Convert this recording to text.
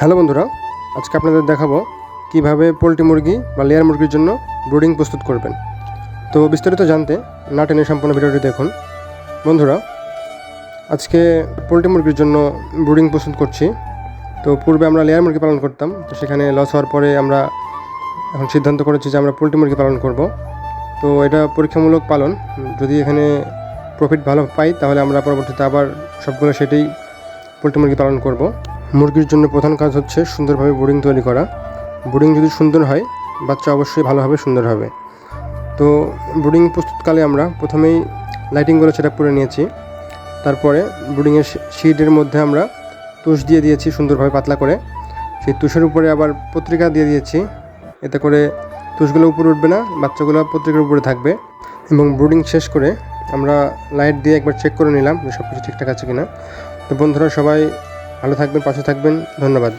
Hello বন্ধুরা, আজকে আপনাদের দেখাবো কীভাবে পোলট্রি মুরগি বা লেয়ার মুরগির জন্য ব্রুডিং প্রস্তুত করবেন। তো বিস্তারিত জানতে না টেনে সম্পূর্ণ ভিডিওটি দেখুন। বন্ধুরা, আজকে পোলট্রি মুরগির জন্য ব্রুডিং প্রস্তুত করছি। তো পূর্বে আমরা লেয়ার মুরগি পালন করতাম, তো সেখানে লস হওয়ার পরে আমরা এখন সিদ্ধান্ত করেছি যে আমরা পোলট্রি মুরগি পালন করব। তো এটা পরীক্ষামূলক পালন, যদি এখানে প্রফিট ভালো পাই তাহলে আমরা পরবর্তীতে আবার সবগুলো সেটাই পোলট্রি মুরগি পালন করব। মুরগির জন্য প্রধান কাজ হচ্ছে সুন্দরভাবে বোর্ডিং তৈরি করা। বোর্ডিং যদি সুন্দর হয়, বাচ্চা অবশ্যই ভালোভাবে সুন্দর হবে। তো বোর্ডিং প্রস্তুতকালে আমরা প্রথমেই লাইটিংগুলো সেট আপ করে নিয়েছি। তারপরে বোর্ডিংয়ের শিটের মধ্যে আমরা তুষ দিয়ে দিয়েছি সুন্দরভাবে পাতলা করে। সেই তুষের উপরে আবার পত্রিকা দিয়ে দিয়েছি। এতে করে তুষগুলো উপরে উঠবে না, বাচ্চাগুলো পত্রিকার উপরে থাকবে। এবং ব্রুডিং শেষ করে আমরা লাইট দিয়ে একবার চেক করে নিলাম যে সব কিছু ঠিকঠাক আছে কিনা। তো বন্ধুরা সবাই ভালো থাকবেন পাশে থাকবেন ধন্যবাদ।